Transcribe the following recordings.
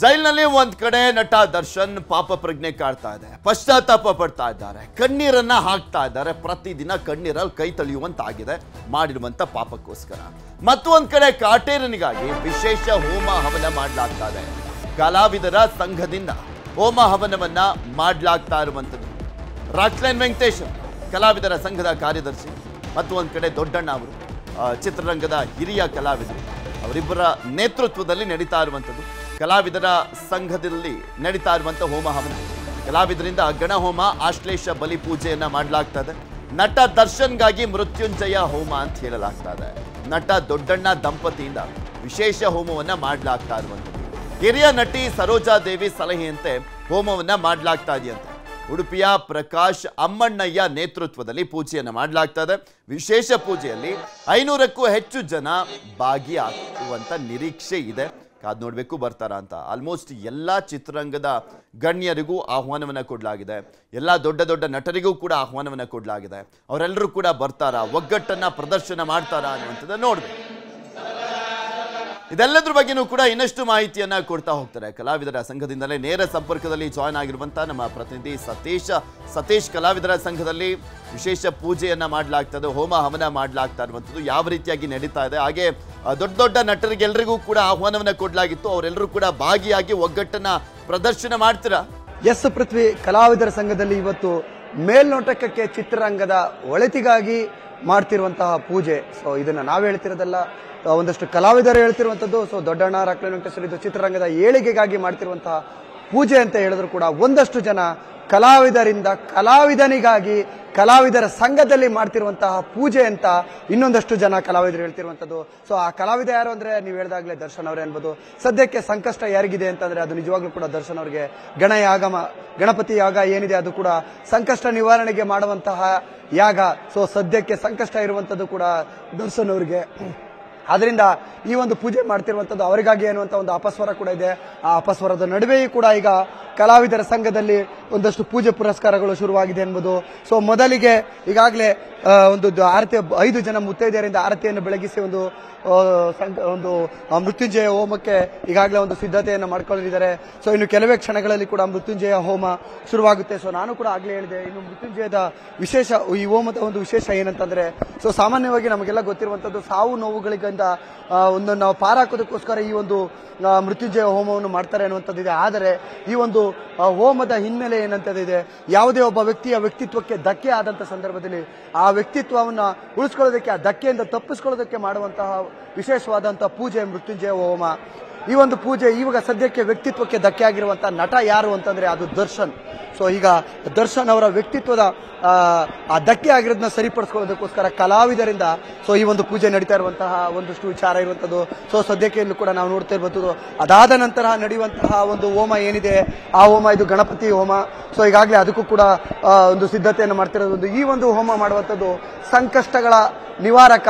ಜೈಲಿನಲ್ಲಿ ಒಂದ್ ಕಡೆ ನಟ ದರ್ಶನ್ ಪಾಪ ಪ್ರಜ್ಞೆ ಕಾಡ್ತಾ ಇದೆ. ಪಶ್ಚಾತ್ತಾಪ ಪಡ್ತಾ ಇದ್ದಾರೆ. ಕಣ್ಣೀರನ್ನ ಹಾಕ್ತಾ ಇದ್ದಾರೆ. ಪ್ರತಿದಿನ ಕಣ್ಣೀರಲ್ಲಿ ಕೈ ತಳಿಯುವಂತಾಗಿದೆ. ಮಾಡಿರುವಂತ ಪಾಪಕ್ಕೋಸ್ಕರ. ಮತ್ತೊಂದ್ ಕಡೆ ಕಾಟೇರನಿಗಾಗಿ ವಿಶೇಷ ಹೋಮ ಹವನ ಮಾಡಲಾಗ್ತಾ ಇದೆ. ಕಲಾವಿದರ ಸಂಘದಿಂದ ಹೋಮ ಹವನವನ್ನ ಮಾಡಲಾಗ್ತಾ ಇರುವಂಥದ್ದು. ರಾಕ್ಲೈನ್ ವೆಂಕಟೇಶ್ ಕಲಾವಿದರ ಸಂಘದ ಕಾರ್ಯದರ್ಶಿ ಮತ್ತು ಕಡೆ ದೊಡ್ಡಣ್ಣ ಅವರು ಚಿತ್ರರಂಗದ ಹಿರಿಯ ಕಲಾವಿದರು. ಅವರಿಬ್ಬರ ನೇತೃತ್ವದಲ್ಲಿ ನಡೀತಾ ಇರುವಂಥದ್ದು. ಕಲಾವಿದರ ಸಂಘದಲ್ಲಿ ನಡೀತಾ ಇರುವಂಥ ಹೋಮ ಹವನ. ಕಲಾವಿದರಿಂದ ಗಣಹೋಮ, ಆಶ್ಲೇಷ, ಬಲಿ ಪೂಜೆಯನ್ನ ಮಾಡಲಾಗ್ತಾ ಇದೆ ನಟ ದರ್ಶನ್ಗಾಗಿ ಮೃತ್ಯುಂಜಯ ಹೋಮ ಅಂತ ಹೇಳಲಾಗ್ತಾ ಇದೆ ನಟ ದೊಡ್ಡಣ್ಣ ದಂಪತಿಯಿಂದ ವಿಶೇಷ ಹೋಮವನ್ನ ಮಾಡಲಾಗ್ತಾ ಇರುವಂಥದ್ದು. ಹಿರಿಯ ನಟಿ ಸರೋಜಾದೇವಿ ಸಲಹೆಯಂತೆ ಹೋಮವನ್ನ ಮಾಡಲಾಗ್ತಾ ಇದೆಯಂತೆ. ಉಡುಪಿಯ ಪ್ರಕಾಶ್ ಅಮ್ಮಣ್ಣಯ್ಯ ನೇತೃತ್ವದಲ್ಲಿ ಪೂಜೆಯನ್ನು ಮಾಡಲಾಗ್ತಾ ವಿಶೇಷ ಪೂಜೆಯಲ್ಲಿ ಐನೂರಕ್ಕೂ ಹೆಚ್ಚು ಜನ ಭಾಗಿಯಾಗುವಂತ ನಿರೀಕ್ಷೆ ಇದೆ. ಕಾದ್ ನೋಡ್ಬೇಕು ಬರ್ತಾರ ಅಂತ. ಆಲ್ಮೋಸ್ಟ್ ಎಲ್ಲ ಚಿತ್ರರಂಗದ ಗಣ್ಯರಿಗೂ ಆಹ್ವಾನವನ್ನ ಕೊಡಲಾಗಿದೆ. ಎಲ್ಲ ದೊಡ್ಡ ದೊಡ್ಡ ನಟರಿಗೂ ಕೂಡ ಆಹ್ವಾನವನ್ನ ಕೊಡಲಾಗಿದೆ. ಅವರೆಲ್ಲರೂ ಕೂಡ ಬರ್ತಾರಾ? ಒಗ್ಗಟ್ಟನ್ನ ಪ್ರದರ್ಶನ ಮಾಡ್ತಾರಾ ಅನ್ನುವಂಥದ್ದು ನೋಡ್ಬೇಕು. ಇದೆಲ್ಲದ್ರ ಬಗ್ಗೆನೂ ಕೂಡ ಇನ್ನಷ್ಟು ಮಾಹಿತಿಯನ್ನ ಕೊಡ್ತಾ ಹೋಗ್ತಾರೆ. ಕಲಾವಿದರ ಸಂಘದಿಂದಲೇ ನೇರ ಸಂಪರ್ಕದಲ್ಲಿ ಜಾಯ್ನ್ ಆಗಿರುವಂತ ನಮ್ಮ ಪ್ರತಿನಿಧಿ ಸತೀಶ್. ಸತೀಶ್ ಕಲಾವಿದರ ಸಂಘದಲ್ಲಿ ವಿಶೇಷ ಪೂಜೆಯನ್ನ ಮಾಡಲಾಗ್ತದೆ, ಹೋಮ ಹವನ ಮಾಡಲಾಗ್ತಾ ಇರುವಂಥದ್ದು ಯಾವ ರೀತಿಯಾಗಿ ನಡೀತಾ ಇದೆ. ಹಾಗೆ ದೊಡ್ಡ ದೊಡ್ಡ ನಟರಿಗೆಲ್ಲರಿಗೂ ಕೂಡ ಆಹ್ವಾನವನ್ನ ಕೊಡಲಾಗಿತ್ತು. ಅವರೆಲ್ಲರೂ ಕೂಡ ಭಾಗಿಯಾಗಿ ಒಗ್ಗಟ್ಟನ್ನ ಪ್ರದರ್ಶನ ಮಾಡ್ತೀರಾ? ಎಸ್ ಪೃಥ್ವಿ, ಕಲಾವಿದರ ಸಂಘದಲ್ಲಿ ಇವತ್ತು ಮೇಲ್ನೋಟಕ್ಕೆ ಚಿತ್ರರಂಗದ ಒಳಿತಿಗಾಗಿ ಮಾಡ್ತಿರುವಂತಹ ಪೂಜೆ. ಸೊ ಇದನ್ನ ನಾವು ಹೇಳ್ತಿರೋದಲ್ಲ. ಒಂದಷ್ಟು ಕಲಾವಿದರು ಹೇಳ್ತಿರುವಂಥದ್ದು ಸೊ ದೊಡ್ಡಣ್ಣ ರಾಕ್ಲೈನ್ ವೆಂಕಟೇಶ್ವರ ಇದು ಚಿತ್ರರಂಗದ ಏಳಿಗೆಗಾಗಿ ಮಾಡ್ತಿರುವಂತಹ ಪೂಜೆ ಅಂತ ಹೇಳಿದ್ರು ಕೂಡ ಒಂದಷ್ಟು ಜನ ಕಲಾವಿದರಿಂದ ಕಲಾವಿದನಿಗಾಗಿ ಕಲಾವಿದರ ಸಂಘದಲ್ಲಿ ಮಾಡ್ತಿರುವಂತಹ ಪೂಜೆ ಅಂತ ಇನ್ನೊಂದಷ್ಟು ಜನ ಕಲಾವಿದರು ಹೇಳ್ತಿರುವಂಥದ್ದು. ಸೊ ಆ ಕಲಾವಿದ ಯಾರು ಅಂದ್ರೆ ನೀವು ಹೇಳಿದಾಗಲೇ ದರ್ಶನ್ ಅವರೇ ಅನ್ಬೋದು. ಸದ್ಯಕ್ಕೆ ಸಂಕಷ್ಟ ಯಾರಿಗಿದೆ ಅಂತಂದ್ರೆ ಅದು ನಿಜವಾಗ್ಲೂ ಕೂಡ ದರ್ಶನ್ ಅವರಿಗೆ ಗಣಯಾಗಮ ಗಣಪತಿ ಯಾಗ ಏನಿದೆ ಅದು ಕೂಡ ಸಂಕಷ್ಟ ನಿವಾರಣೆಗೆ ಮಾಡುವಂತಹ ಯಾಗ. ಸೊ ಸದ್ಯಕ್ಕೆ ಸಂಕಷ್ಟ ಇರುವಂತದ್ದು ಕೂಡ ದರ್ಶನ್ ಅವರಿಗೆ. ಆದ್ರಿಂದ ಈ ಒಂದು ಪೂಜೆ ಮಾಡ್ತಿರುವಂತದ್ದು ಅವರಿಗಾಗಿ ಅನ್ನುವಂತ ಒಂದು ಅಪಸ್ವರ ಕೂಡ ಇದೆ. ಆ ಅಪಸ್ವರದ ನಡುವೆಯೂ ಕೂಡ ಈಗ ಕಲಾವಿದರ ಸಂಘದಲ್ಲಿ ಒಂದಷ್ಟು ಪೂಜೆ ಪುರಸ್ಕಾರಗಳು ಶುರುವಾಗಿದೆ ಎಂಬುದು. ಸೊ ಮೊದಲಿಗೆ ಈಗಾಗಲೇ ಒಂದು ಆರತಿ, ಐದು ಜನ ಮುತ್ತೈದೆಯರಿಂದ ಆರತಿಯನ್ನು ಬೆಳಗಿಸಿ ಒಂದು ಒಂದು ಮೃತ್ಯುಂಜಯ ಹೋಮಕ್ಕೆ ಈಗಾಗಲೇ ಒಂದು ಸಿದ್ಧತೆಯನ್ನು ಮಾಡ್ಕೊಂಡಿದ್ದಾರೆ. ಸೊ ಇನ್ನು ಕೆಲವೇ ಕ್ಷಣಗಳಲ್ಲಿ ಕೂಡ ಮೃತ್ಯುಂಜಯ ಹೋಮ ಶುರುವಾಗುತ್ತೆ. ಸೊ ನಾನು ಕೂಡ ಆಗಲೇ ಹೇಳಿದೆ, ಇನ್ನು ಮೃತ್ಯುಂಜಯದ ವಿಶೇಷ, ಈ ಹೋಮದ ಒಂದು ವಿಶೇಷ ಏನಂತಂದ್ರೆ ಸೊ ಸಾಮಾನ್ಯವಾಗಿ ನಮಗೆಲ್ಲ ಗೊತ್ತಿರುವಂತದ್ದು ಸಾವು ನೋವುಗಳಿಗಿಂತ ಒಂದು ನಾವು ಪಾರಾಕೋದಕ್ಕೋಸ್ಕರ ಈ ಒಂದು ಮೃತ್ಯುಂಜಯ ಹೋಮವನ್ನು ಮಾಡ್ತಾರೆ ಅನ್ನುವಂಥದ್ದಿದೆ. ಆದರೆ, ಈ ಒಂದು ಹೋಮದ ಹಿನ್ನೆಲೆ ಏನಂತದಿದೆ ಯಾವುದೇ ಒಬ್ಬ ವ್ಯಕ್ತಿಯ ವ್ಯಕ್ತಿತ್ವಕ್ಕೆ ಧಕ್ಕೆ ಆದಂತ ಸಂದರ್ಭದಲ್ಲಿ ಆ ವ್ಯಕ್ತಿತ್ವವನ್ನು ಉಳಿಸ್ಕೊಳ್ಳೋದಕ್ಕೆ, ಆ ಧಕ್ಕೆಯಿಂದ ತಪ್ಪಿಸ್ಕೊಳ್ಳೋದಕ್ಕೆ ಮಾಡುವಂತಹ ವಿಶೇಷವಾದಂತಹ ಪೂಜೆ ಮೃತ್ಯುಂಜಯ ಹೋಮ. ಈ ಒಂದು ಪೂಜೆ ಇವಾಗ ಸದ್ಯಕ್ಕೆ ವ್ಯಕ್ತಿತ್ವಕ್ಕೆ ಧಕ್ಕೆ ಆಗಿರುವಂತಹ ನಟ ಯಾರು ಅಂತಂದ್ರೆ ಅದು ದರ್ಶನ್. ಸೊ ಈಗ ದರ್ಶನ್ ಅವರ ವ್ಯಕ್ತಿತ್ವದ ಆ, ಧಕ್ಕೆ ಆಗಿರೋದನ್ನ ಸರಿಪಡಿಸ್ಕೊಳ್ಳೋದಕ್ಕೋಸ್ಕರ ಕಲಾವಿದರಿಂದ ಸೊ ಈ ಒಂದು ಪೂಜೆ ನಡೀತಾ ಇರುವಂತಹ ಒಂದಷ್ಟು ವಿಚಾರ ಇರುವಂತದ್ದು. ಸೊ ಸದ್ಯಕ್ಕೆ ಇಲ್ಲೂ ಕೂಡ ನಾವು ನೋಡ್ತಾ ಇರುವಂತದ್ದು. ಅದಾದ ನಂತರ ನಡೆಯುವಂತಹ ಒಂದು ಹೋಮ ಏನಿದೆ? ಆ ಹೋಮ ಇದು ಗಣಪತಿ ಹೋಮ. ಸೊ ಈಗಾಗಲೇ ಅದಕ್ಕೂ ಕೂಡ ಒಂದು ಸಿದ್ಧತೆಯನ್ನು ಮಾಡ್ತಿರೋದು ಈ ಒಂದು ಹೋಮ ಮಾಡುವಂಥದ್ದು ಸಂಕಷ್ಟಗಳ ನಿವಾರಕ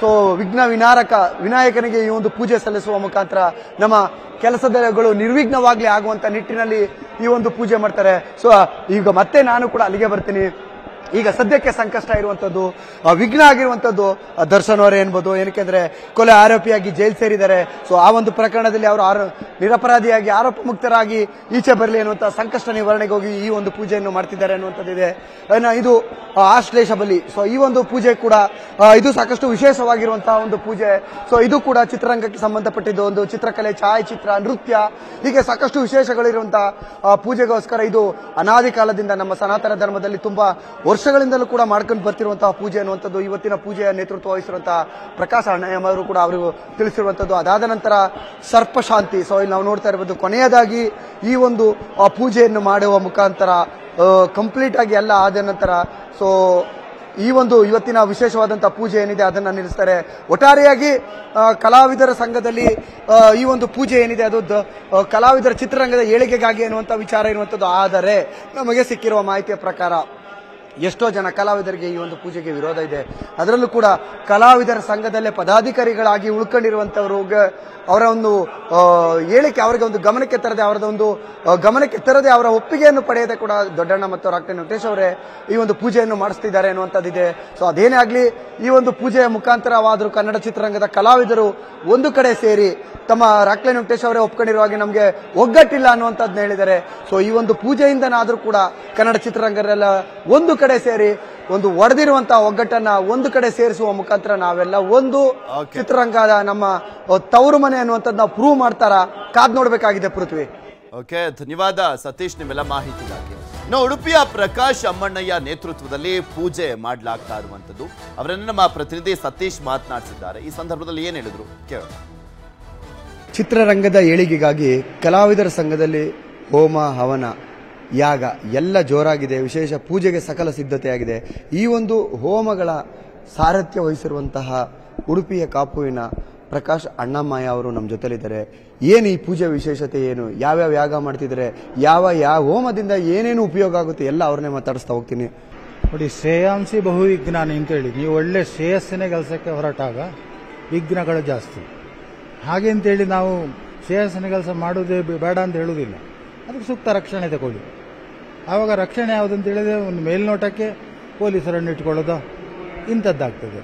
ಸೊ ವಿಘ್ನ ವಿನಾರಕ ವಿನಾಯಕನಿಗೆ ಈ ಒಂದು ಪೂಜೆ ಸಲ್ಲಿಸುವ ಮುಖಾಂತರ ನಮ್ಮ ಕೆಲಸಗಳು ನಿರ್ವಿಘ್ನವಾಗಲಿ ಆಗುವಂತ ನಿಟ್ಟಿನಲ್ಲಿ ಈ ಒಂದು ಪೂಜೆ ಮಾಡ್ತಾರೆ. ಸೊ ಈಗ ಮತ್ತೆ ನಾನು ಕೂಡ ಅಲ್ಲಿಗೆ ಬರ್ತೀನಿ. ಈಗ ಸದ್ಯಕ್ಕೆ ಸಂಕಷ್ಟ ಇರುವಂತದ್ದು ವಿಘ್ನ ಆಗಿರುವಂತದ್ದು ದರ್ಶನ್ ಅವರೇ ಎನ್ಬೋದು. ಏನಕ್ಕೆಂದ್ರೆ ಕೊಲೆ ಆರೋಪಿಯಾಗಿ ಜೈಲ್ ಸೇರಿದ್ದಾರೆ. ಸೊ ಆ ಒಂದು ಪ್ರಕರಣದಲ್ಲಿ ಅವರು ನಿರಪರಾಧಿಯಾಗಿ, ಆರೋಪ ಮುಕ್ತರಾಗಿ ಈಚೆ ಬರಲಿ ಅನ್ನುವಂತ ಸಂಕಷ್ಟ ನಿವಾರಣೆಗೆ ಹೋಗಿ ಈ ಒಂದು ಪೂಜೆಯನ್ನು ಮಾಡ್ತಿದ್ದಾರೆ ಅನ್ನುವಂಥದ್ದಿದೆ. ಇದು ಆಶ್ಲೇಷ ಬಲಿ. ಸೊ ಈ ಒಂದು ಪೂಜೆ ಕೂಡ ಇದು ಸಾಕಷ್ಟು ವಿಶೇಷವಾಗಿರುವಂತಹ ಒಂದು ಪೂಜೆ. ಸೊ ಇದು ಕೂಡ ಚಿತ್ರರಂಗಕ್ಕೆ ಸಂಬಂಧಪಟ್ಟಿದ್ದು ಒಂದು ಚಿತ್ರಕಲೆ, ಛಾಯಾಚಿತ್ರ, ನೃತ್ಯ, ಹೀಗೆ ಸಾಕಷ್ಟು ವಿಶೇಷಗಳಿರುವಂತಹ ಪೂಜೆಗೋಸ್ಕರ ಇದು ಅನಾದಿ ಕಾಲದಿಂದ ನಮ್ಮ ಸನಾತನ ಧರ್ಮದಲ್ಲಿ ತುಂಬಾ ವರ್ಷಗಳಿಂದಲೂ ಕೂಡ ಮಾಡ್ಕೊಂಡು ಬರ್ತಿರುವಂತಹ ಪೂಜೆ ಅನ್ನುವಂಥದ್ದು, ಇವತ್ತಿನ ಪೂಜೆಯ ನೇತೃತ್ವ ವಹಿಸಿರುವಂತಹ ಪ್ರಕಾಶ ಅಣ್ಣಯ್ಯಮ್ಮ ಅವರು ಕೂಡ ಅವರು ತಿಳಿಸಿರುವಂಥದ್ದು. ಅದಾದ ನಂತರ ಸರ್ಪಶಾಂತಿ. ಸೊ ಇಲ್ಲಿ ನಾವು ನೋಡ್ತಾ ಇರಬಹುದು ಕೊನೆಯದಾಗಿ ಈ ಒಂದು ಪೂಜೆಯನ್ನು ಮಾಡುವ ಮುಖಾಂತರ ಕಂಪ್ಲೀಟ್ ಆಗಿ ಎಲ್ಲ ಆದ ನಂತರ ಸೊ ಈ ಒಂದು ಇವತ್ತಿನ ವಿಶೇಷವಾದಂತಹ ಪೂಜೆ ಏನಿದೆ ಅದನ್ನ ನಿಲ್ಲಿಸ್ತಾರೆ. ಒಟ್ಟಾರೆಯಾಗಿ ಕಲಾವಿದರ ಸಂಘದಲ್ಲಿ ಈ ಒಂದು ಪೂಜೆ ಏನಿದೆ ಅದು ಕಲಾವಿದರ ಚಿತ್ರರಂಗದ ಏಳಿಗೆಗಾಗಿ ಅನ್ನುವಂಥ ವಿಚಾರ ಇರುವಂಥದ್ದು. ಆದರೆ, ನಮಗೆ ಸಿಕ್ಕಿರುವ ಮಾಹಿತಿಯ ಪ್ರಕಾರ ಎಷ್ಟೋ ಜನ ಕಲಾವಿದರಿಗೆ ಈ ಒಂದು ಪೂಜೆಗೆ ವಿರೋಧ ಇದೆ. ಅದರಲ್ಲೂ ಕೂಡ ಕಲಾವಿದರ ಸಂಘದಲ್ಲೇ ಪದಾಧಿಕಾರಿಗಳಾಗಿ ಉಳ್ಕೊಂಡಿರುವಂತವರು ಅವರ ಒಂದು ಹೇಳಿಕೆ ಅವರಿಗೆ ಒಂದು ಗಮನಕ್ಕೆ ತರದೆ ಅವರದ ಒಂದು ಗಮನಕ್ಕೆ ತರದೆ ಅವರ ಒಪ್ಪಿಗೆಯನ್ನು ಪಡೆಯದೆ ಕೂಡ ದೊಡ್ಡಣ್ಣ ಮತ್ತು ರಾಕ್ಟೆ ವೆಂಕಟೇಶ್ ಅವರೇ ಈ ಒಂದು ಪೂಜೆಯನ್ನು ಮಾಡಿಸ್ತಿದ್ದಾರೆ ಅನ್ನುವಂಥದ್ದಿದೆ. ಸೊ ಅದೇನೇ ಆಗಲಿ, ಈ ಒಂದು ಪೂಜೆಯ ಮುಖಾಂತರವಾದರೂ ಕನ್ನಡ ಚಿತ್ರರಂಗದ ಕಲಾವಿದರು ಒಂದು ಕಡೆ ಸೇರಿ ತಮ್ಮ ರಾಕ್ಲೆ ವೆಂಕಟೇಶ್ ಅವರೇ ಒಪ್ಕೊಂಡಿರುವಾಗ ನಮಗೆ ಒಗ್ಗಟ್ಟಿಲ್ಲ ಅನ್ನುವಂಥದ್ದನ್ನ ಹೇಳಿದ್ದಾರೆ. ಸೊ ಈ ಒಂದು ಪೂಜೆಯಿಂದನಾದರೂ ಕೂಡ ಕನ್ನಡ ಚಿತ್ರರಂಗರೆಲ್ಲ ಒಂದು ಕಡೆ ಸೇರಿ ಒಂದು ಒಡೆದಿರುವಂತಹ ಒಗ್ಗಟ್ಟನ್ನ ಒಂದು ಕಡೆ ಸೇರಿಸುವ ಮುಖಾಂತರ ನಾವೆಲ್ಲ ಒಂದು ಚಿತ್ರರಂಗದ ನಮ್ಮ ತವರು ಮನೆ ಅನ್ನುವಂಥದ್ದು ನಾವು ಪ್ರೂವ್ ಮಾಡ್ತಾರ? ಕಾದ್ ನೋಡ್ಬೇಕಾಗಿದೆ ಪೃಥ್ವಿ. ಓಕೆ ಧನ್ಯವಾದ ಸತೀಶ್ ನಿಮ್ಮೆಲ್ಲ ಮಾಹಿತಿಗಾಗಿ ನಾವು ಉಡುಪಿಯ ಪ್ರಕಾಶ್ ಅಮ್ಮಣ್ಣಯ್ಯ ನೇತೃತ್ವದಲ್ಲಿ ಪೂಜೆ ಮಾಡಲಾಗ್ತಾ ಇರುವಂತದ್ದು ಅವರನ್ನು ನಮ್ಮ ಪ್ರತಿನಿಧಿ ಸತೀಶ್ ಮಾತನಾಡಿಸಿದ್ದಾರೆ. ಈ ಸಂದರ್ಭದಲ್ಲಿ ಏನ್ ಹೇಳಿದ್ರು? ಕೇಳೋಣ. ಚಿತ್ರರಂಗದ ಏಳಿಗೆಗಾಗಿ ಕಲಾವಿದರ ಸಂಘದಲ್ಲಿ ಹೋಮ ಹವನ. ಯಾಗ ಎಲ್ಲ ಜೋರಾಗಿದೆ, ವಿಶೇಷ ಪೂಜೆಗೆ ಸಕಲ ಸಿದ್ಧತೆಯಾಗಿದೆ. ಈ ಒಂದು ಹೋಮಗಳ ಸಾರಥ್ಯ ವಹಿಸಿರುವಂತಹ ಉಡುಪಿಯ ಕಾಪುವಿನ ಪ್ರಕಾಶ್ ಅಣ್ಣಮ್ಮಯ್ಯ ಅವರು ನಮ್ಮ ಜೊತೆಲಿದ್ದಾರೆ. ಏನು ಈ ಪೂಜೆ ವಿಶೇಷತೆ ಏನು? ಯಾವ್ಯಾವ ಯಾಗ ಮಾಡ್ತಿದ್ದಾರೆ? ಯಾವ ಯಾವ ಹೋಮದಿಂದ ಏನೇನು ಉಪಯೋಗ ಆಗುತ್ತೆ ಎಲ್ಲ ಅವ್ರನ್ನೇ ಮಾತಾಡಿಸ್ತಾ ಹೋಗ್ತೀನಿ. ನೋಡಿ ಶ್ರೇಯಾಂಸಿ ಬಹುವಿಜ್ಞಾನಿ ಅಂತೇಳಿ ನೀವು ಒಳ್ಳೆ ಶ್ರೇಯಸ್ಸಿನ ಕೆಲಸಕ್ಕೆ ಹೊರಟಾಗ ವಿಘ್ನಗಳು ಜಾಸ್ತಿ. ಹಾಗೆ ಅಂತೇಳಿ ನಾವು ಶ್ರೇಯಸ್ಸಿನ ಕೆಲಸ ಮಾಡೋದೇ ಬೇಡ ಅಂತ ಹೇಳುವುದಿಲ್ಲ. ಅದಕ್ಕೆ ಸೂಕ್ತ ರಕ್ಷಣೆ ತಗೊಳ್ಳಿ. ಆವಾಗ ರಕ್ಷಣೆ ಯಾವುದಂತ ಹೇಳಿದ್ರೆ ಒಂದು ಮೇಲ್ನೋಟಕ್ಕೆ ಪೊಲೀಸರನ್ನು ಇಟ್ಕೊಳ್ಳೋದು. ಇಂಥದ್ದಾಗ್ತದೆ.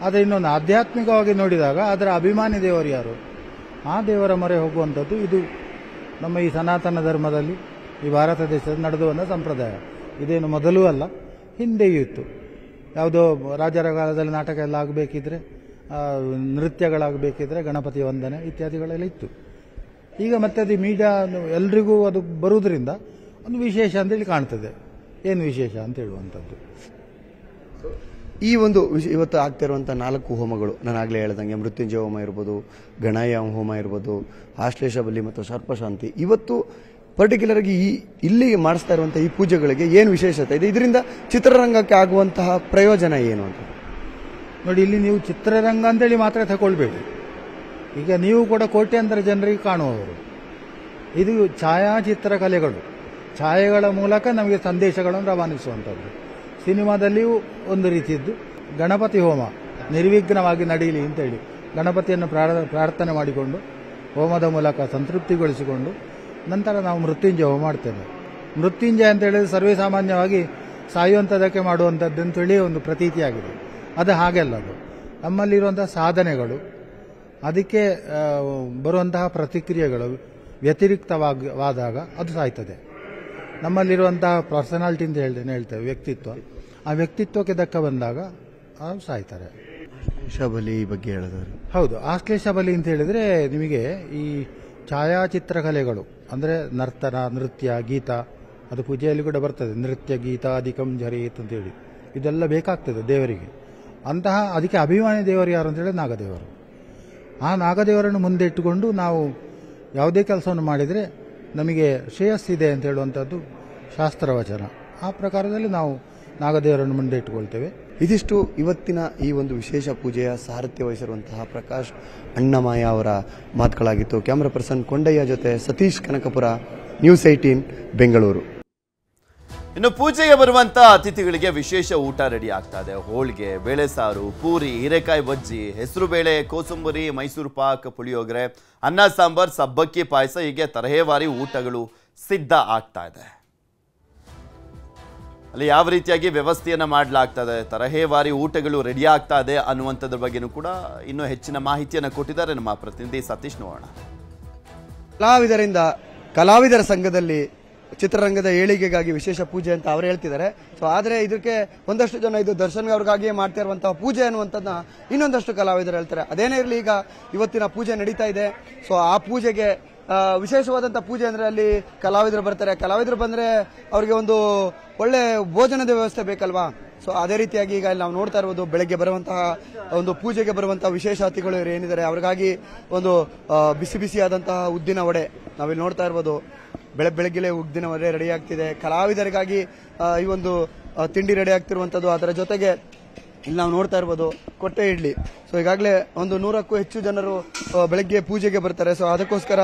ಆದರೆ ಇನ್ನೊಂದು ಆಧ್ಯಾತ್ಮಿಕವಾಗಿ ನೋಡಿದಾಗ ಅದರ ಅಭಿಮಾನಿ ದೇವರು ಯಾರು? ಆ ದೇವರ ಮೊರೆ ಹೋಗುವಂಥದ್ದು ಇದು. ನಮ್ಮ ಈ ಸನಾತನ ಧರ್ಮದಲ್ಲಿ, ಈ ಭಾರತ ದೇಶದಲ್ಲಿ ನಡೆದು ಸಂಪ್ರದಾಯ. ಇದೇನು ಮೊದಲೂ ಅಲ್ಲ, ಹಿಂದೆಯೂ ಇತ್ತು. ಯಾವುದೋ ರಾಜರ ಕಾಲದಲ್ಲಿ ನಾಟಕ ಎಲ್ಲ ಆಗಬೇಕಿದ್ರೆ ನೃತ್ಯಗಳಾಗಬೇಕಿದ್ರೆ ಗಣಪತಿ ವಂದನೆ ಇತ್ಯಾದಿಗಳೆಲ್ಲ ಇತ್ತು. ಈಗ ಮತ್ತೆ ಅದು ಮೀಡಿಯಾ ಎಲ್ರಿಗೂ ಅದು ಬರುವುದರಿಂದ ಒಂದು ವಿಶೇಷ ಅಂತೇಳಿ ಕಾಣ್ತದೆ. ಏನು ವಿಶೇಷ ಅಂತ ಹೇಳುವಂಥದ್ದು. ಈ ಒಂದು ಇವತ್ತು ಆಗ್ತಿರುವಂತಹ ನಾಲ್ಕು ಹೋಮಗಳು ನಾನು ಆಗಲೇ ಹೇಳ್ದಂಗೆ ಮೃತ್ಯುಂಜಯ ಹೋಮ ಇರ್ಬೋದು ಗಣಾಯ ಹೋಮ ಇರ್ಬೋದು ಆಶ್ಲೇಷ ಬಲಿ ಮತ್ತು ಸರ್ಪಶಾಂತಿ ಇವತ್ತು ಪರ್ಟಿಕ್ಯುಲರ್ ಆಗಿ ಈ ಇಲ್ಲಿ ಮಾಡಿಸ್ತಾ ಇರುವಂಥ ಈ ಪೂಜೆಗಳಿಗೆ ಏನು ವಿಶೇಷತೆ? ಇದೆ ಇದರಿಂದ ಚಿತ್ರರಂಗಕ್ಕೆ ಆಗುವಂತಹ ಪ್ರಯೋಜನ ಏನು ಅಂತ? ನೋಡಿ ಇಲ್ಲಿ ನೀವು ಚಿತ್ರರಂಗ ಅಂತೇಳಿ ಮಾತ್ರ ತಗೊಳ್ಬೇಡಿ. ಈಗ ನೀವು ಕೂಡ ಕೋಟ್ಯಾಂತರ ಜನರಿಗೆ ಕಾಣುವವರು. ಇದು ಛಾಯಾಚಿತ್ರ ಕಲೆಗಳು. ಛಾಯೆಗಳ ಮೂಲಕ ನಮಗೆ ಸಂದೇಶಗಳನ್ನು ರವಾನಿಸುವಂಥದ್ದು. ಸಿನಿಮಾದಲ್ಲಿಯೂ ಒಂದು ರೀತಿಯದ್ದು. ಗಣಪತಿ ಹೋಮ ನಿರ್ವಿಘ್ನವಾಗಿ ನಡೆಯಲಿ ಅಂತೇಳಿ ಗಣಪತಿಯನ್ನು ಪ್ರಾರ- ಪ್ರಾರ್ಥನೆ ಮಾಡಿಕೊಂಡು ಹೋಮದ ಮೂಲಕ ಸಂತೃಪ್ತಿಗೊಳಿಸಿಕೊಂಡು ನಂತರ ನಾವು ಮೃತ್ಯುಂಜಯ ಹೋಮ ಮಾಡ್ತೇವೆ. ಮೃತ್ಯುಂಜಯ ಅಂತ ಹೇಳಿದ್ರೆ ಸರ್ವೇ ಸಾಮಾನ್ಯವಾಗಿ ಸಾಯುವಂಥದ್ದಕ್ಕೆ ಮಾಡುವಂಥದ್ದು ಅಂತೇಳಿ ಒಂದು ಪ್ರತೀತಿಯಾಗಿದೆ. ಅದು ಹಾಗೆಲ್ಲ ಅದು. ನಮ್ಮಲ್ಲಿರುವಂತಹ ಸಾಧನೆಗಳು, ಅದಕ್ಕೆ ಬರುವಂತಹ ಪ್ರತಿಕ್ರಿಯೆಗಳು ವ್ಯತಿರಿಕ್ತವಾದಾಗ ಅದು ಸಾಯ್ತದೆ. ನಮ್ಮಲ್ಲಿರುವಂತಹ ಪರ್ಸನಾಲಿಟಿ ಅಂತ ಹೇಳ್ದೇನೆ ಹೇಳ್ತೇವೆ ವ್ಯಕ್ತಿತ್ವ. ಆ ವ್ಯಕ್ತಿತ್ವಕ್ಕೆ ಧಕ್ಕ ಬಂದಾಗ ಅವ್ರು ಸಾಯ್ತಾರೆ. ಶಬಲಿ ಬಗ್ಗೆ ಹೇಳಿದವರು ಹೌದು ಆಶ್ಲೇಷ ಬಲಿ ಅಂತ ಹೇಳಿದ್ರೆ ನಿಮಗೆ ಈ ಛಾಯಾಚಿತ್ರ ಕಲೆಗಳು ಅಂದರೆ ನರ್ತನ ನೃತ್ಯ ಗೀತ ಅದು ಪೂಜೆಯಲ್ಲಿ ಕೂಡ ಬರ್ತದೆ. ನೃತ್ಯ ಗೀತ ಅಧಿಕಂ ಅಂತ ಅಂತೇಳಿ ಇದೆಲ್ಲ ಬೇಕಾಗ್ತದೆ ದೇವರಿಗೆ. ಅಂತಹ ಅದಕ್ಕೆ ಅಭಿಮಾನಿ ದೇವರು ಯಾರು ಅಂತೇಳಿ ನಾಗದೇವರು. ಆ ನಾಗದೇವರನ್ನು ಮುಂದೆ ಇಟ್ಟುಕೊಂಡು ನಾವು ಯಾವುದೇ ಕೆಲಸವನ್ನು ಮಾಡಿದರೆ ನಮಗೆ ಶ್ರೇಯಸ್ಸಿದೆ ಅಂತ ಹೇಳುವಂಥದ್ದು ಶಾಸ್ತ್ರವಚನ ಆ ಪ್ರಕಾರದಲ್ಲಿ ನಾವು ನಾಗದೇವರನ್ನು ಮುಂದೆ ಇಟ್ಟುಕೊಳ್ತೇವೆ ಇದಿಷ್ಟು ಇವತ್ತಿನ ಈ ಒಂದು ವಿಶೇಷ ಪೂಜೆಯ ಸಾರಥ್ಯ ವಹಿಸಿರುವಂತಹ ಪ್ರಕಾಶ್ ಅಣ್ಣಮಾಯ ಅವರ ಮಾತುಗಳಾಗಿತ್ತು. ಕ್ಯಾಮರಾ ಪರ್ಸನ್ ಕೊಂಡಯ್ಯ ಜೊತೆ ಸತೀಶ್ ಕನಕಪುರ, ನ್ಯೂಸ್ ಏಯ್ಟೀನ್, ಬೆಂಗಳೂರು. ಇನ್ನು ಪೂಜೆಗೆ ಬರುವಂತ ಅತಿಥಿಗಳಿಗೆ ವಿಶೇಷ ಊಟ ರೆಡಿ ಆಗ್ತಾ ಇದೆ. ಹೋಳಿಗೆ, ಬೇಳೆ ಸಾರು, ಪೂರಿ, ಹೀರೆಕಾಯಿ ಬಜ್ಜಿ, ಹೆಸರು ಬೇಳೆ, ಕೋಸಂಬರಿ, ಮೈಸೂರು ಪಾಕ್, ಪುಳಿಯೋಗರೆ, ಅನ್ನ ಸಾಂಬಾರ್, ಸಬ್ಬಕ್ಕಿ ಪಾಯಸ, ಹೀಗೆ ತರಹೇವಾರಿ ಊಟಗಳು ಸಿದ್ಧ ಆಗ್ತಾ ಇದೆ. ಅಲ್ಲಿ ಯಾವ ರೀತಿಯಾಗಿ ವ್ಯವಸ್ಥೆಯನ್ನ ಇದೆ ತರಹೇವಾರಿ ಊಟಗಳು ರೆಡಿ ಆಗ್ತಾ ಇದೆ ಅನ್ನುವಂಥದ್ರ ಬಗ್ಗೆನೂ ಕೂಡ ಇನ್ನೂ ಹೆಚ್ಚಿನ ಮಾಹಿತಿಯನ್ನು ಕೊಟ್ಟಿದ್ದಾರೆ ನಮ್ಮ ಪ್ರತಿನಿಧಿ ಸತೀಶ್ ನೋಡೋಣ. ಕಲಾವಿದರಿಂದ, ಕಲಾವಿದರ ಸಂಘದಲ್ಲಿ ಚಿತ್ರರಂಗದ ಏಳಿಗೆಗಾಗಿ ವಿಶೇಷ ಪೂಜೆ ಅಂತ ಅವರು ಹೇಳ್ತಿದ್ದಾರೆ. ಸೊ ಆದರೆ ಇದಕ್ಕೆ ಒಂದಷ್ಟು ಜನ ಇದು ದರ್ಶನ್ ಅವ್ರಿಗಾಗಿಯೇ ಮಾಡ್ತಾ ಇರುವಂತಹ ಪೂಜೆ ಅನ್ನುವಂಥದ್ದನ್ನ ಇನ್ನೊಂದಷ್ಟು ಕಲಾವಿದರು ಹೇಳ್ತಾರೆ. ಅದೇನೇ ಇರಲಿ ಈಗ ಇವತ್ತಿನ ಪೂಜೆ ನಡೀತಾ ಇದೆ. ಸೊ ಆ ಪೂಜೆಗೆ ವಿಶೇಷವಾದಂಥ ಪೂಜೆ ಅಂದರೆ ಅಲ್ಲಿ ಕಲಾವಿದರು ಬರ್ತಾರೆ. ಕಲಾವಿದರು ಬಂದರೆ ಅವರಿಗೆ ಒಂದು ಒಳ್ಳೆ ಭೋಜನದ ವ್ಯವಸ್ಥೆ ಬೇಕಲ್ವಾ? ಸೊ ಅದೇ ರೀತಿಯಾಗಿ ಈಗ ಇಲ್ಲಿ ನಾವು ನೋಡ್ತಾ ಇರ್ಬೋದು ಬೆಳಗ್ಗೆ ಬರುವಂತಹ ಒಂದು ಪೂಜೆಗೆ ಬರುವಂತಹ ವಿಶೇಷಾತಿಗಳು ಇವ್ರು ಏನಿದ್ದಾರೆ. ಅವ್ರಿಗಾಗಿ ಒಂದು ಬಿಸಿ ಬಿಸಿಯಾದಂತಹ ಉದ್ದಿನ ವಡೆ ನಾವಿಲ್ಲಿ ನೋಡ್ತಾ ಇರ್ಬೋದು. ಬೆಳೆ ಬೆಳಗ್ಗೆಲೆ ಉದ್ದಿನ ವಡೆ ರೆಡಿ ಆಗ್ತಿದೆ. ಕಲಾವಿದರಿಗಾಗಿ ಈ ಒಂದು ತಿಂಡಿ ರೆಡಿ ಆಗ್ತಿರುವಂಥದ್ದು ಅದರ ಜೊತೆಗೆ ಇಲ್ಲಿ ನಾವು ನೋಡ್ತಾ ಇರ್ಬೋದು ಕೊಟ್ಟೆ ಇಡ್ಲಿ. ಸೊ ಈಗಾಗಲೇ ಒಂದು ನೂರಕ್ಕೂ ಹೆಚ್ಚು ಜನರು ಬೆಳಗ್ಗೆ ಪೂಜೆಗೆ ಬರ್ತಾರೆ. ಸೊ ಅದಕ್ಕೋಸ್ಕರ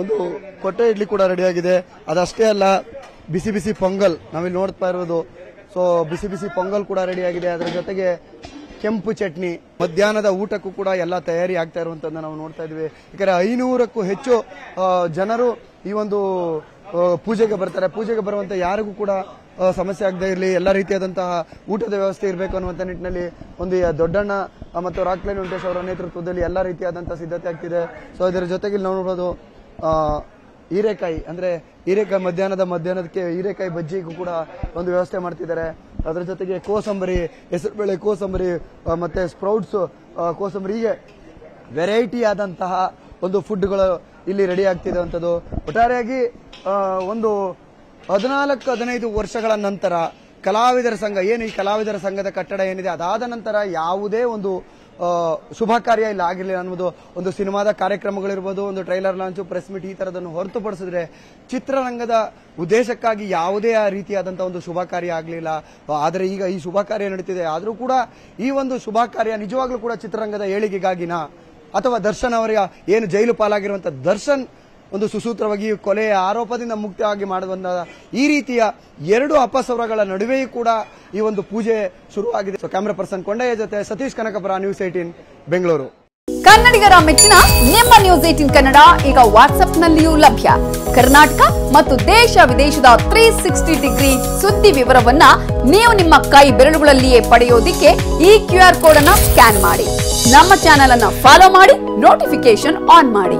ಒಂದು ಕೊಟ್ಟೆ ಇಡ್ಲಿ ಕೂಡ ರೆಡಿಯಾಗಿದೆ ಅದಷ್ಟೇ ಅಲ್ಲ, ಬಿಸಿ ಬಿಸಿ ಪೊಂಗಲ್ ನಾವಿಲ್ಲಿ ನೋಡ್ತಾ ಇರೋದು. ಸೊ ಬಿಸಿ ಬಿಸಿ ಪೊಂಗಲ್ ಕೂಡ ರೆಡಿಯಾಗಿದೆ ಅದರ ಜೊತೆಗೆ ಕೆಂಪು ಚಟ್ನಿ. ಮಧ್ಯಾಹ್ನದ ಊಟಕ್ಕೂ ಕೂಡ ಎಲ್ಲ ತಯಾರಿ ಆಗ್ತಾ ಇರುವಂತದ್ದನ್ನ ನಾವು ನೋಡ್ತಾ ಇದ್ವಿ. ಯಾಕಂದ್ರೆ ಐನೂರಕ್ಕೂ ಹೆಚ್ಚು ಜನರು ಈ ಒಂದು ಪೂಜೆಗೆ ಬರ್ತಾರೆ. ಪೂಜೆಗೆ ಬರುವಂತ ಯಾರಿಗೂ ಕೂಡ ಸಮಸ್ಯೆ ಆಗದೆ ಇರಲಿ. ಎಲ್ಲ ರೀತಿಯಾದಂತಹ ಊಟದ ವ್ಯವಸ್ಥೆ ಇರಬೇಕು ಅನ್ನುವಂಥ ನಿಟ್ಟಿನಲ್ಲಿ ಒಂದು ದೊಡ್ಡಣ್ಣ ಮತ್ತು ರಾಕ್ಲೈನ್ ವೆಂಕಟೇಶ್ ಅವರ ನೇತೃತ್ವದಲ್ಲಿ ಎಲ್ಲ ರೀತಿಯಾದಂತಹ ಸಿದ್ಧತೆ ಆಗ್ತಿದೆ. ಸೊ ಇದರ ಜೊತೆಗೆ ನಾವು ನೋಡೋದು ಹೀರೆಕಾಯಿ. ಅಂದ್ರೆ, ಹೀರೆಕಾಯಿ ಮಧ್ಯಾಹ್ನದ ಮಧ್ಯಾಹ್ನದಕ್ಕೆ ಹೀರೆಕಾಯಿ ಬಜ್ಜಿಗೂ ಕೂಡ ಒಂದು ವ್ಯವಸ್ಥೆ ಮಾಡ್ತಿದ್ದಾರೆ. ಅದರ ಜೊತೆಗೆ ಕೋಸಂಬರಿ, ಹೆಸರುಬೇಳೆ ಕೋಸಂಬರಿ ಮತ್ತು ಸ್ಪ್ರೌಟ್ಸ್ ಕೋಸಂಬರಿ, ಹೀಗೆ ವೆರೈಟಿ ಆದಂತಹ ಒಂದು ಫುಡ್ಗಳು ಇಲ್ಲಿ ರೆಡಿ ಆಗ್ತಿದೆ ಒಟ್ಟಾರೆಯಾಗಿ ಒಂದು ಹದಿನಾಲ್ಕು, ಹದಿನೈದು ವರ್ಷಗಳ ನಂತರ ಕಲಾವಿದರ ಸಂಘ, ಏನು ಈ ಕಲಾವಿದರ ಸಂಘದ ಕಟ್ಟಡ ಏನಿದೆ, ಅದಾದ ನಂತರ ಯಾವುದೇ ಒಂದು ಶುಭ ಕಾರ್ಯ ಇಲ್ಲ, ಆಗಿರಲಿಲ್ಲ ಅನ್ನೋದು ಒಂದು ಸಿನಿಮಾದ ಕಾರ್ಯಕ್ರಮಗಳಿರ್ಬೋದು, ಒಂದು ಟ್ರೈಲರ್ ಲಾಂಚು ಪ್ರೆಸ್ ಮೀಟ್ ಈ ತರದನ್ನು ಹೊರತುಪಡಿಸಿದ್ರೆ ಚಿತ್ರರಂಗದ ಉದ್ದೇಶಕ್ಕಾಗಿ ಯಾವುದೇ ಆ ರೀತಿಯಾದಂತಹ ಒಂದು ಶುಭ ಕಾರ್ಯ ಆಗಲಿಲ್ಲ. ಆದರೆ ಈಗ ಈ ಶುಭ ಕಾರ್ಯ ನಡೀತಿದೆ. ಆದರೂ ಕೂಡ ಈ ಒಂದು ಶುಭ ಕಾರ್ಯ ನಿಜವಾಗ್ಲೂ ಕೂಡ ಚಿತ್ರರಂಗದ ಏಳಿಗೆಗಾಗಿನ? ಅಥವಾ ದರ್ಶನ್ ಅವರ ಏನು ಜೈಲು ಪಾಲಾಗಿರುವಂತಹ ದರ್ಶನ್ ಒಂದು ಸುಸೂತ್ರವಾಗಿ ಕೊಲೆಯ ಆರೋಪದಿಂದ ಮುಕ್ತವಾಗಿ ಮಾಡುವಂತ ಈ ರೀತಿಯ ಎರಡು ಅಪಸವರಗಳ ನಡುವೆಯೂ ಕೂಡ ಈ ಒಂದು ಪೂಜೆ ಶುರುವಾಗಿದೆ. ಕ್ಯಾಮ್ರಾ ಪರ್ಸನ್ ಕೊಂಡಯ್ಯ ಜೊತೆ ಸತೀಶ್ ಕನಕಪುರ ನ್ಯೂಸ್ ಏಟೀನ್ ಬೆಂಗಳೂರು. ಕನ್ನಡಿಗರ ಮೆಚ್ಚಿನ ನಿಮ್ಮ ನ್ಯೂಸ್ ಏಟೀನ್ ಕನ್ನಡ ಈಗ ವಾಟ್ಸ್ಆಪ್ನಲ್ಲಿಯೂ ಲಭ್ಯ. ಕರ್ನಾಟಕ ಮತ್ತು ದೇಶ ವಿದೇಶದ ತ್ರೀ ಸಿಕ್ಸ್ಟಿ ಡಿಗ್ರಿ ಸುದ್ದಿ ವಿವರವನ್ನ ನೀವು ನಿಮ್ಮ ಕೈ ಬೆರಳುಗಳಲ್ಲಿಯೇ ಪಡೆಯೋದಿಕ್ಕೆ ಈ ಕ್ಯೂ ಆರ್ ಕೋಡ್ ಅನ್ನ ಸ್ಕ್ಯಾನ್ ಮಾಡಿ. ನಮ್ಮ ಚಾನೆಲ್ ಅನ್ನ ಫಾಲೋ ಮಾಡಿ ನೋಟಿಫಿಕೇಶನ್ ಆನ್ ಮಾಡಿ.